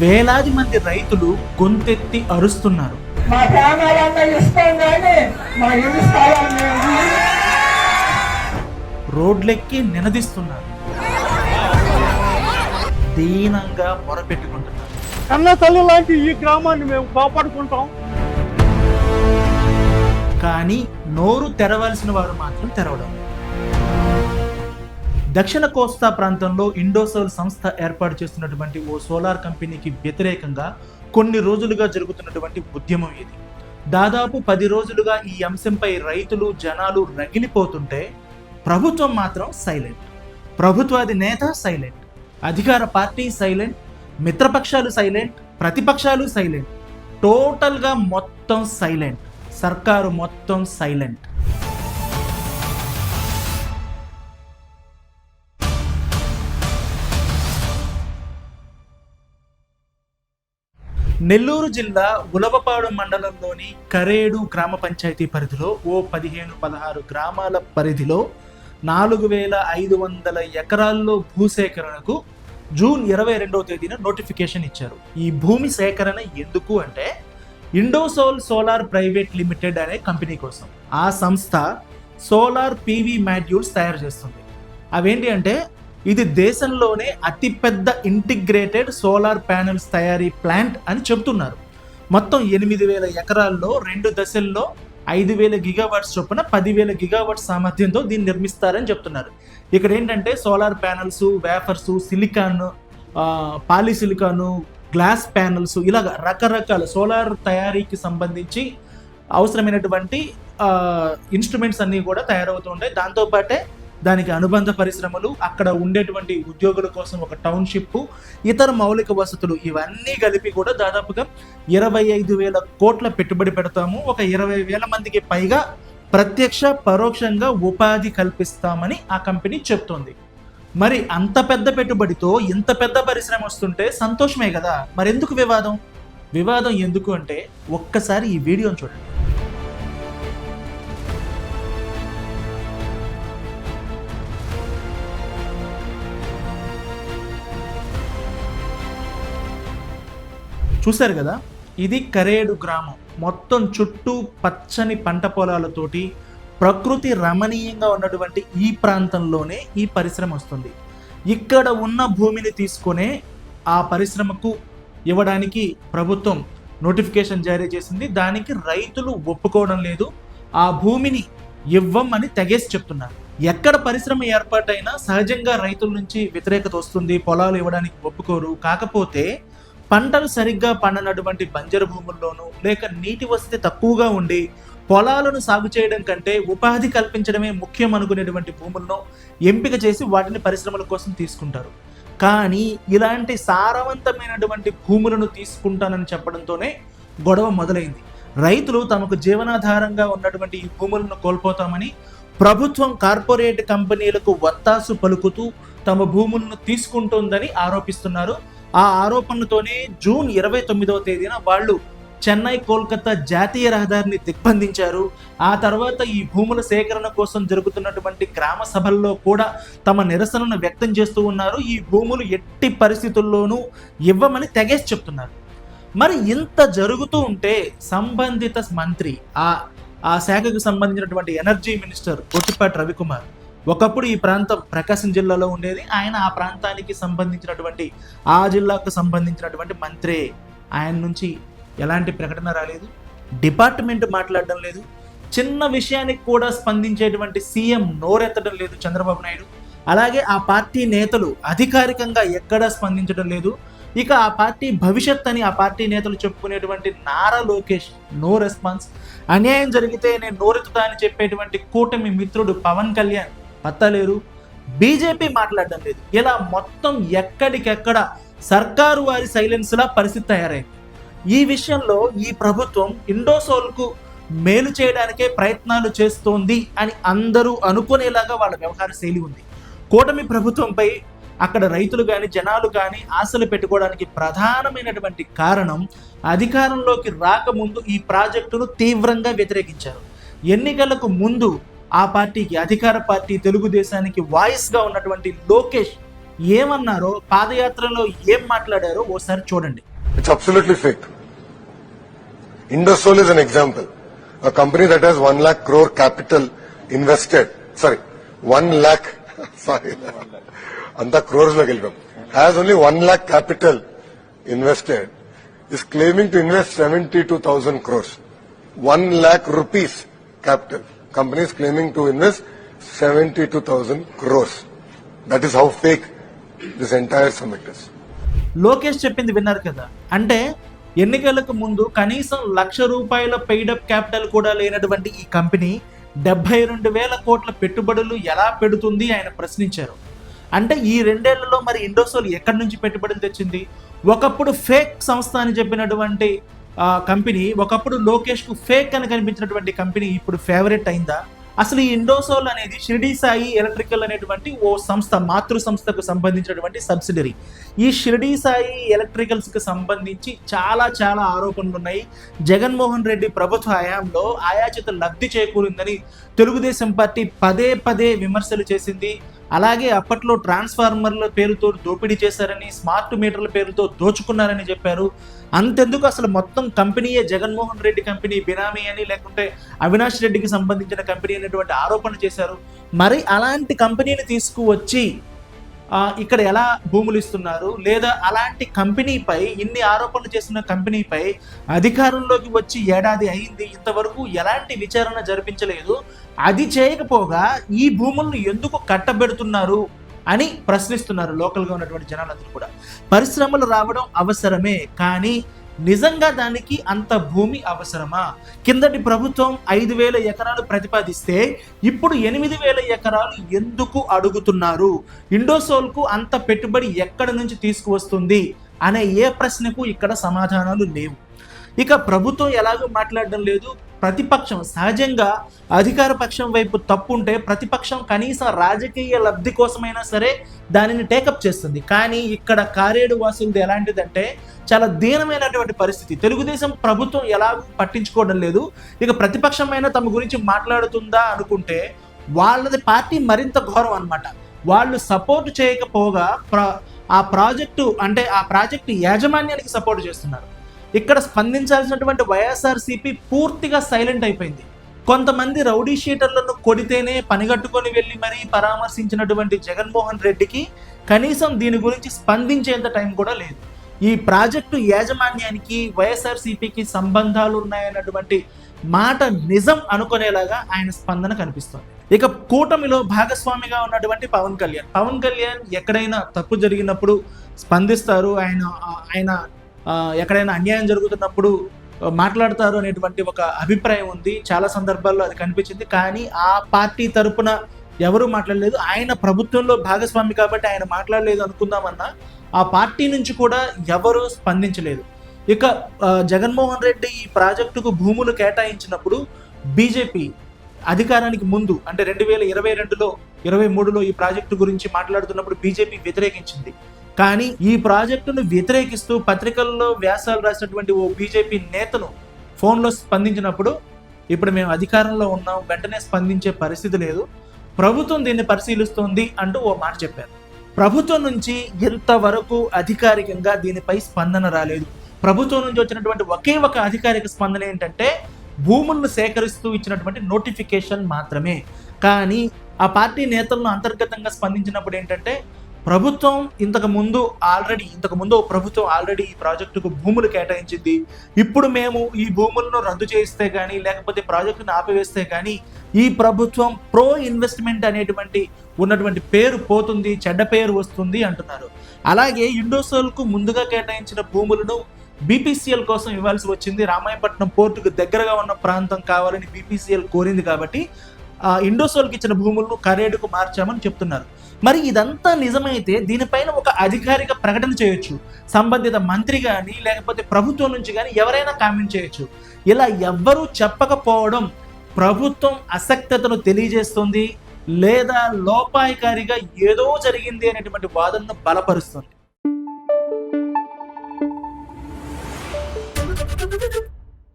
వేలాది మంది రైతులు గొంతెత్తి అరుస్తున్నారు. మా రోడ్లెక్కి నినదిస్తున్నారు. దీనంగా మొరపెట్టుకుంటున్నారు. కన్న తల్లి లాంటి ఈ గ్రామాన్ని మేము కాపాడుకుంటాం. కానీ నోరు తెరవాల్సిన వారు మాత్రం తెరవడం లేదు. దక్షిణ కోస్తా ప్రాంతంలో ఇండోసోల్ సంస్థ ఏర్పాటు చేస్తున్నటువంటి ఓ సోలార్ కంపెనీకి వ్యతిరేకంగా కొన్ని రోజులుగా జరుగుతున్నటువంటి ఉద్యమం ఇది. దాదాపు పది రోజులుగా ఈ అంశంపై రైతులు జనాలు రగిలిపోతుంటే ప్రభుత్వం మాత్రం సైలెంట్. ప్రభుత్వాది నేత సైలెంట్. అధికార పార్టీ సైలెంట్. మిత్రపక్షాలు సైలెంట్. ప్రతిపక్షాలు సైలెంట్. టోటల్గా మొత్తం సైలెంట్. సర్కారు మొత్తం సైలెంట్. నెల్లూరు జిల్లా ఉలవపాడు మండలంలోని కరేడు గ్రామ పంచాయతీ పరిధిలో ఓ పదిహేను పదహారు గ్రామాల పరిధిలో నాలుగు వేల ఐదు వందల ఎకరాల్లో భూసేకరణకు జూన్ ఇరవై రెండవ తేదీన నోటిఫికేషన్ ఇచ్చారు. ఈ భూమి సేకరణ ఎందుకు అంటే ఇండోసోల్ సోలార్ ప్రైవేట్ లిమిటెడ్ అనే కంపెనీ కోసం. ఆ సంస్థ సోలార్ పీవీ మాడ్యూల్స్ తయారు చేస్తుంది. అవేంటి అంటే ఇది దేశంలోనే అతిపెద్ద ఇంటిగ్రేటెడ్ సోలార్ ప్యానెల్స్ తయారీ ప్లాంట్ అని చెబుతున్నారు. మొత్తం ఎనిమిది వేల ఎకరాల్లో రెండు దశల్లో ఐదు వేల గిగావాట్స్ చొప్పున పదివేల గిగావాట్స్ సామర్థ్యంతో దీన్ని నిర్మిస్తారని చెప్తున్నారు. ఇక్కడ ఏంటంటే solar panels wafers silicon polysilicon glass panels ఇలాగ రకరకాల సోలార్ తయారీకి సంబంధించి అవసరమైనటువంటి ఇన్స్ట్రుమెంట్స్ అన్నీ కూడా తయారవుతూ ఉంటాయి. దాంతోపాటే దానికి అనుబంధ పరిశ్రమలు అక్కడ ఉండేటువంటి ఉద్యోగుల కోసం ఒక టౌన్షిప్ ఇతర మౌలిక వసతులు ఇవన్నీ కలిపి కూడా దాదాపుగా ఇరవై ఐదు వేల కోట్ల పెట్టుబడి పెడతాము. ఒక ఇరవై వేల మందికి పైగా ప్రత్యక్ష పరోక్షంగా ఉపాధి కల్పిస్తామని ఆ కంపెనీ చెప్తోంది. మరి అంత పెద్ద పెట్టుబడితో ఇంత పెద్ద పరిశ్రమ వస్తుంటే సంతోషమే కదా? మరి ఎందుకు వివాదం? వివాదం ఎందుకు అంటే ఒక్కసారి ఈ వీడియోని చూడండి. చూశారు కదా? ఇది కరేడు గ్రామం. మొత్తం చుట్టూ పచ్చని పంట పొలాలతోటి ప్రకృతి రమణీయంగా ఉన్నటువంటి ఈ ప్రాంతంలోనే ఈ పరిశ్రమ వస్తుంది. ఇక్కడ ఉన్న భూమిని తీసుకునే ఆ పరిశ్రమకు ఇవ్వడానికి ప్రభుత్వం నోటిఫికేషన్ జారీ చేసింది. దానికి రైతులు ఒప్పుకోవడం లేదు. ఆ భూమిని ఇవ్వమని తెగేసి చెప్తున్నారు. ఎక్కడ పరిశ్రమ ఏర్పాటైనా సహజంగా రైతుల నుంచి వ్యతిరేకత వస్తుంది. పొలాలు ఇవ్వడానికి ఒప్పుకోరు. కాకపోతే పంటలు సరిగ్గా పండనటువంటి బంజరు భూముల్లోనూ లేక నీటి వసతి తక్కువగా ఉండి పొలాలను సాగు చేయడం కంటే ఉపాధి కల్పించడమే ముఖ్యం అనుకునేటువంటి భూములను ఎంపిక చేసి వాటిని పరిశ్రమల కోసం తీసుకుంటారు. కానీ ఇలాంటి సారవంతమైనటువంటి భూములను తీసుకుంటానని చెప్పడంతోనే గొడవ మొదలైంది. రైతులు తమకు జీవనాధారంగా ఉన్నటువంటి ఈ భూములను కోల్పోతామని ప్రభుత్వం కార్పొరేట్ కంపెనీలకు వత్తాసు పలుకుతూ తమ భూములను తీసుకుంటోందని ఆరోపిస్తున్నారు ఆ ఆరోపణలతోనే జూన్ ఇరవై తొమ్మిదవ తేదీన వాళ్ళు చెన్నై కోల్కతా జాతీయ రహదారిని దిగ్బంధించారు. ఆ తర్వాత ఈ భూముల సేకరణ కోసం జరుగుతున్నటువంటి గ్రామ సభల్లో కూడా తమ నిరసనను వ్యక్తం చేస్తూ ఉన్నారు. ఈ భూములు ఎట్టి పరిస్థితుల్లోనూ ఇవ్వమని తెగేసి చెప్తున్నారు. మరి ఇంత జరుగుతూ ఉంటే సంబంధిత మంత్రి ఆ ఆ శాఖకు సంబంధించినటువంటి ఎనర్జీ మినిస్టర్ కొట్టిపాటి రవికుమార్ ఒకప్పుడు ఈ ప్రాంతం ప్రకాశం జిల్లాలో ఉండేది. ఆయన ఆ ప్రాంతానికి సంబంధించినటువంటి ఆ జిల్లాకు సంబంధించినటువంటి మంత్రే. ఆయన నుంచి ఎలాంటి ప్రకటన రాలేదు. డిపార్ట్మెంట్ మాట్లాడడం లేదు. చిన్న విషయానికి కూడా స్పందించేటువంటి సీఎం నోరెత్తడం లేదు చంద్రబాబు నాయుడు. అలాగే ఆ పార్టీ నేతలు అధికారికంగా ఎక్కడా స్పందించడం లేదు. ఇక ఆ పార్టీ భవిష్యత్ అని ఆ పార్టీ నేతలు చెప్పుకునేటువంటి నారా లోకేష్ నో రెస్పాన్స్. అన్యాయం జరిగితే నేను నోరెత్తుతా అని చెప్పేటువంటి కూటమి మిత్రుడు పవన్ కళ్యాణ్ పత్తలేరు. బీజేపీ మాట్లాడడం లేదు. ఇలా మొత్తం ఎక్కడికెక్కడ సర్కారు వారి సైలెన్స్లా పరిస్థితి తయారైంది. ఈ విషయంలో ఈ ప్రభుత్వం ఇండోసోల్కు మేలు చేయడానికే ప్రయత్నాలు చేస్తోంది అని అందరూ అనుకునేలాగా వాళ్ళ వ్యవహార శైలి ఉంది. కూటమి ప్రభుత్వంపై అక్కడ రైతులు కానీ జనాలు కానీ ఆశలు పెట్టుకోవడానికి ప్రధానమైనటువంటి కారణం అధికారంలోకి రాకముందు ఈ ప్రాజెక్టును తీవ్రంగా వ్యతిరేకించారు. ఎన్నికలకు ముందు ఆ పార్టీకి అధికార పార్టీ తెలుగుదేశానికి వాయిస్గా ఉన్నటువంటి లోకేష్ ఏమన్నారో పాదయాత్రలో ఏం మాట్లాడారో ఓసారి చూడండి. Indosol is an example company that has one lakh crore capital invested sorry one lakh sorry అంత క్రోర్స్లో వెళ్ళిపోయాం has only one lakh capital invested is claiming to invest seventy two thousand crores one lakh rupees capital companies claiming claiming to invest 72,000 crores. That is how fake this entire summit is. Lokesh చెప్పింది విన్నారు కదా అంటే ఎన్నికలకు ముందు కనీసం లక్ష రూపాయల paid up capital కూడా లేనటువంటి ఈ కంపెనీ డెబ్బై రెండు వేల కోట్ల పెట్టుబడులు ఎలా పెడుతుంది ఆయన ప్రశ్నించారు అంటే ఈ రెండేళ్ళలో మరి ఇండోసోల్ ఎక్కడి నుంచి పెట్టుబడులు తెచ్చింది ఒకప్పుడు ఫేక్ సంస్థ అని చెప్పినటువంటి కంపెనీ ఒకప్పుడు లోకేష్కు ఫేక్ అని కనిపించినటువంటి కంపెనీ ఇప్పుడు ఫేవరెట్ అయిందా? అసలు ఈ ఇండోసోల్ అనేది షిరిడి సాయి ఎలక్ట్రికల్ అనేటువంటి ఓ సంస్థ మాతృ సంస్థకు సంబంధించినటువంటి సబ్సిడరీ. ఈ షిరిడి సాయి ఎలక్ట్రికల్స్కి సంబంధించి చాలా చాలా ఆరోపణలు ఉన్నాయి. జగన్మోహన్ రెడ్డి ప్రభుత్వ హయాంలో ఆయాచిత లబ్ధి చేకూరిందని తెలుగుదేశం పార్టీ పదే పదే విమర్శలు చేసింది. అలాగే అప్పట్లో ట్రాన్స్ఫార్మర్ల పేరుతో దోపిడీ చేశారని స్మార్ట్ మీటర్ల పేరుతో దోచుకున్నారని చెప్పారు. అంతెందుకు అసలు మొత్తం కంపెనీయే జగన్మోహన్ రెడ్డి కంపెనీ బినామీ అని లేకుంటే అవినాష్ రెడ్డికి సంబంధించిన కంపెనీ అనేటువంటి ఆరోపణ చేశారు. మరి అలాంటి కంపెనీని తీసుకువచ్చి ఇక్కడ ఎలా భూములు ఇస్తున్నారు? లేదా అలాంటి కంపెనీపై ఇన్ని ఆరోపణలు చేసిన కంపెనీపై అధికారంలోకి వచ్చి ఏడాది అయింది ఇంతవరకు ఎలాంటి విచారణ జరిపించలేదు. అది చేయకపోగా ఈ భూములను ఎందుకు కట్టబెడుతున్నారు అని ప్రశ్నిస్తున్నారు లోకల్గా ఉన్నటువంటి జనాలందరూ కూడా. పరిశ్రమలు రావడం అవసరమే కానీ నిజంగా దానికి అంత భూమి అవసరమా? కిందటి ప్రభుత్వం ఐదు వేల ఎకరాలు ప్రతిపాదిస్తే ఇప్పుడు ఎనిమిది వేల ఎకరాలు ఎందుకు అడుగుతున్నారు? ఇండోసోల్కు అంత పెట్టుబడి ఎక్కడి నుంచి తీసుకువస్తుంది? అనే ఏ ప్రశ్నకు ఇక్కడ సమాధానాలు లేవు. ఇక ప్రభుత్వం ఎలాగో మాట్లాడడం లేదు. ప్రతిపక్షం సహజంగా అధికార పక్షం వైపు తప్పు ఉంటే ప్రతిపక్షం కనీసం రాజకీయ లబ్ధి కోసమైనా సరే దానిని టేకప్ చేస్తుంది. కానీ ఇక్కడ కారేడు వాసులది ఎలాంటిదంటే చాలా దీనమైనటువంటి పరిస్థితి. తెలుగుదేశం ప్రభుత్వం ఎలాగూ పట్టించుకోవడం లేదు. ఇక ప్రతిపక్షమైన తమ గురించి మాట్లాడుతుందా అనుకుంటే వాళ్ళది పార్టీ మరింత ఘోరం అన్నమాట. వాళ్ళు సపోర్ట్ చేయకపోగా ప్ర ఆ ప్రాజెక్టు అంటే ఆ ప్రాజెక్టు యాజమాన్యానికి సపోర్ట్ చేస్తున్నారు. ఇక్కడ స్పందించాల్సినటువంటి వైఎస్ఆర్సీపీ పూర్తిగా సైలెంట్ అయిపోయింది. కొంతమంది రౌడీ షీటర్లను కొడితేనే పనిగట్టుకొని వెళ్ళి మరీ పరామర్శించినటువంటి జగన్మోహన్ రెడ్డికి కనీసం దీని గురించి స్పందించేంత టైం కూడా లేదు. ఈ ప్రాజెక్టు యాజమాన్యానికి వైఎస్ఆర్సీపీకి సంబంధాలు ఉన్నాయన్నటువంటి మాట నిజం అనుకునేలాగా ఆయన స్పందన కనిపిస్తుంది. ఇక కూటమిలో భాగస్వామిగా ఉన్నటువంటి పవన్ కళ్యాణ్. పవన్ కళ్యాణ్ ఎక్కడైనా తప్పు జరిగినప్పుడు స్పందిస్తారు. ఆయన ఆయన ఎక్కడైనా అన్యాయం జరుగుతున్నప్పుడు మాట్లాడతారు అనేటువంటి ఒక అభిప్రాయం ఉంది. చాలా సందర్భాల్లో అది కనిపించింది. కానీ ఆ పార్టీ తరపున ఎవరు మాట్లాడలేదు. ఆయన ప్రభుత్వంలో భాగస్వామి కాబట్టి ఆయన మాట్లాడలేదు అనుకుందామన్నా ఆ పార్టీ నుంచి కూడా ఎవరు స్పందించలేదు. ఇక జగన్మోహన్ రెడ్డి ఈ ప్రాజెక్టుకు భూములు కేటాయించినప్పుడు బీజేపీ అధికారానికి ముందు అంటే రెండు వేల ఇరవై రెండులో ఇరవై మూడులో ఈ ప్రాజెక్టు గురించి మాట్లాడుతున్నప్పుడు బీజేపీ వ్యతిరేకించింది. కానీ ఈ ప్రాజెక్టును వ్యతిరేకిస్తూ పత్రికల్లో వ్యాసాలు రాసినటువంటి ఓ బీజేపీ నేతను ఫోన్లో స్పందించినప్పుడు ఇప్పుడు మేము అధికారంలో ఉన్నాం వెంటనే స్పందించే పరిస్థితి లేదు. ప్రభుత్వం దీన్ని పరిశీలిస్తోంది అంటూ ఓ మాట చెప్పారు. ప్రభుత్వం నుంచి ఇంతవరకు అధికారికంగా దీనిపై స్పందన రాలేదు. ప్రభుత్వం నుంచి వచ్చినటువంటి ఒకే ఒక అధికారిక స్పందన ఏంటంటే భూములను సేకరిస్తూ ఇచ్చినటువంటి నోటిఫికేషన్ మాత్రమే. కానీ ఆ పార్టీ నేతలను అంతర్గతంగా స్పందించినప్పుడు ఏంటంటే ప్రభుత్వం ఇంతకు ముందు ఆల్రెడీ ఇంతకు ముందు ప్రభుత్వం ఆల్రెడీ ఈ ప్రాజెక్టుకు భూములు కేటాయించింది. ఇప్పుడు మేము ఈ భూములను రద్దు చేస్తే కానీ లేకపోతే ప్రాజెక్టును ఆపివేస్తే కానీ ఈ ప్రభుత్వం ప్రో ఇన్వెస్ట్మెంట్ అనేటువంటి ఉన్నటువంటి పేరు పోతుంది చెడ్డ పేరు వస్తుంది అంటున్నారు. అలాగే ఇండోసోల్కు ముందుగా కేటాయించిన భూములను బీపీసీఎల్ కోసం ఇవ్వాల్సి వచ్చింది. రామాయపట్నం పోర్టుకు దగ్గరగా ఉన్న ప్రాంతం కావాలని బీపీసీఎల్ కోరింది కాబట్టి ఇండోసోల్కి ఇచ్చిన భూములను కరేడుకు మార్చామని చెప్తున్నారు. మరి ఇదంతా నిజమైతే దీనిపైన ఒక అధికారిక ప్రకటన చేయొచ్చు. సంబంధిత మంత్రి కానీ లేకపోతే ప్రభుత్వం నుంచి కానీ ఎవరైనా కామెంట్ చేయొచ్చు. ఇలా ఎవ్వరూ చెప్పకపోవడం ప్రభుత్వం అసక్తతను తెలియజేస్తుంది లేదా లోపాయకారిగా ఏదో జరిగింది అనేటువంటి వాదనను బలపరుస్తుంది.